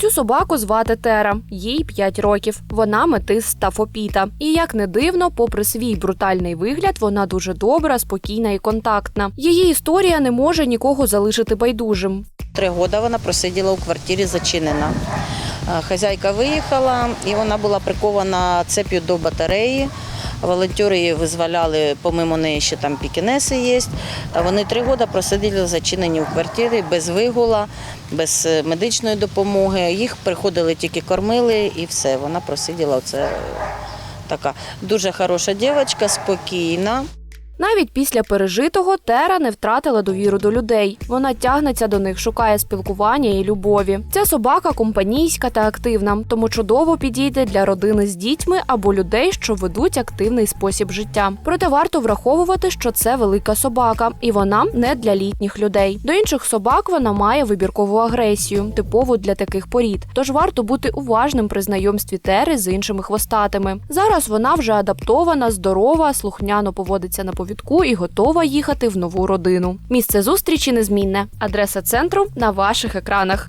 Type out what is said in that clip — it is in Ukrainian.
Цю собаку звати Тера, їй 5 років. Вона метис стафопіта. І як не дивно, попри свій брутальний вигляд, вона дуже добра, спокійна і контактна. Її історія не може нікого залишити байдужим. Три роки вона просиділа у квартирі зачинена. Е, Хазяйка виїхала і вона була прикована цеп'ю до батареї. Волонтери її визволяли, помимо неї ще там пікінеси є. Вони три роки просиділи зачинені в квартирі без вигула, без е, медичної допомоги. Їх приходили тільки кормили і все. Вона просиділа. Це така дуже хороша дівчинка, спокійна. Навіть після пережитого Тера не втратила довіру до людей. Вона тягнеться до них, шукає спілкування і любові. Ця собака компанійська та активна, тому чудово підійде для родини з дітьми або людей, що ведуть активний спосіб життя. Проте варто враховувати, що це велика собака, і вона не для літніх людей. До інших собак вона має вибіркову агресію, типову для таких порід. Тож варто бути уважним при знайомстві Тери з іншими хвостатими. Зараз вона вже адаптована, здорова, слухняно поводиться на повідку і готова їхати в нову родину. Місце зустрічі незмінне. Адреса центру на ваших екранах.